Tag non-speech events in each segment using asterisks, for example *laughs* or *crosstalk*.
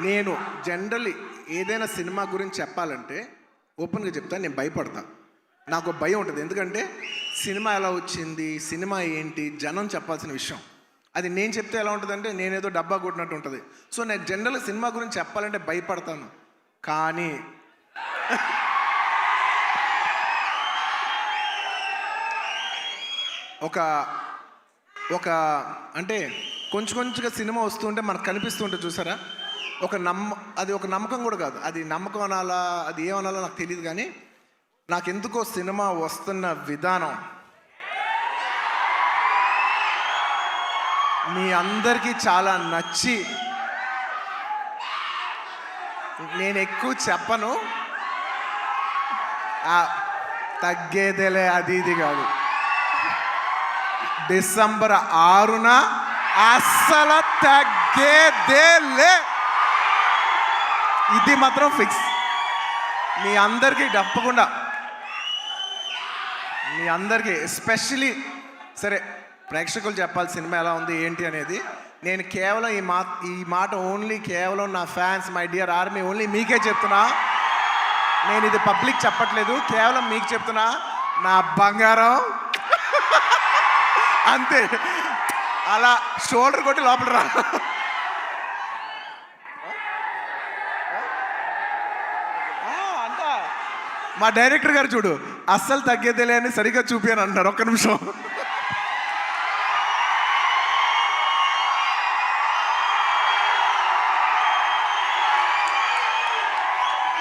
నేను జనరల్లీ ఏదైనా సినిమా గురించి చెప్పాలంటే ఓపెన్గా చెప్తాను నేను భయపడతా. నాకు భయం ఉంటుంది. ఎందుకంటే సినిమా ఎలా వచ్చింది సినిమా ఏంటి జనం చెప్పాల్సిన విషయం. అది నేను చెప్తే ఎలా ఉంటుందంటే నేనేదో డబ్బా కొట్టినట్టు ఉంటుంది. సో నేను జనరల్ సినిమా గురించి చెప్పాలంటే భయపడతాను. కానీ ఒక ఒక అంటే కొంచెం కొంచెంగా సినిమా వస్తుంటే మనకు కనిపిస్తుంటే చూసారా? ఒక నమ్మ అది ఒక నమ్మకం కూడా కాదు. అది నమ్మకం అనాలా అది ఏమనాలో నాకు తెలియదు కానీ నాకెందుకో సినిమా వస్తున్న విధానం. మీ అందరికీ చాలా నచ్చి నేను ఎక్కువ చెప్పను. తగ్గేదేలే అది ఇది కాదు. డిసెంబర్ ఆరున అస్సలు తగ్గేదేలే. ఇది మాత్రం ఫిక్స్ మీ అందరికీ తప్పకుండా. మీ అందరికీ ఎస్పెషలీ సరే ప్రేక్షకులు చెప్పాలి సినిమా ఎలా ఉంది ఏంటి అనేది. నేను కేవలం ఈ మా ఈ మాట ఓన్లీ కేవలం నా fans my dear army only మీకే చెప్తున్నా. నేను ఇది పబ్లిక్ చెప్పట్లేదు కేవలం మీకు చెప్తున్నా. నా బంగారం. *laughs* అంతే. అలా షోల్డర్ కొట్టి లోపల రా ఆ, అంతా మా డైరెక్టర్ గారు చూడు అస్సలు తగ్గేదేలే అని సరిగ్గా చూపియని అంటున్నారు. ఒక్క నిమిషం.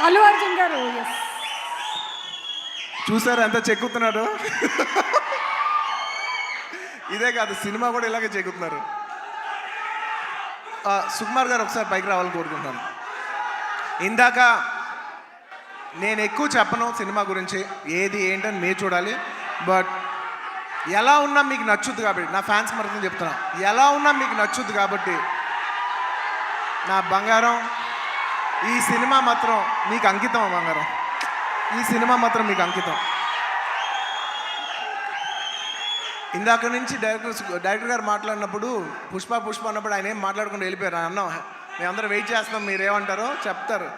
అల్లు అర్జున్ గారు చూసారు ఎంత చెక్కుతున్నారు ఇదే కాదు సినిమా కూడా ఇలాగే చెక్కుతున్నారు. సుకుమార్ గారు ఒకసారి పైకి రావాలని కోరుకుంటున్నాను. ఇందాక నేను ఎక్కువ చెప్పను సినిమా గురించి ఏది ఏంటని మీరు చూడాలి. బట్ ఎలా ఉన్నా మీకు నచ్చుద్ది కాబట్టి నా ఫ్యాన్స్ మరొకటి చెప్తున్నా ఎలా ఉన్నా మీకు నచ్చుద్ది కాబట్టి నా బంగారం ఈ సినిమా మాత్రం మీకు అంకితం బంగారం. ఈ సినిమా మాత్రం మీకు అంకితం. ఇందాక నుంచి డైరెక్టర్ డైరెక్టర్ గారు మాట్లాడినప్పుడు పుష్ప పుష్ప అన్నప్పుడు ఆయన ఏం మాట్లాడకుండా వెళ్ళిపోయారు. అన్నాం మేమందరం వెయిట్ చేస్తున్నాం మీరేమంటారో చెప్తారు.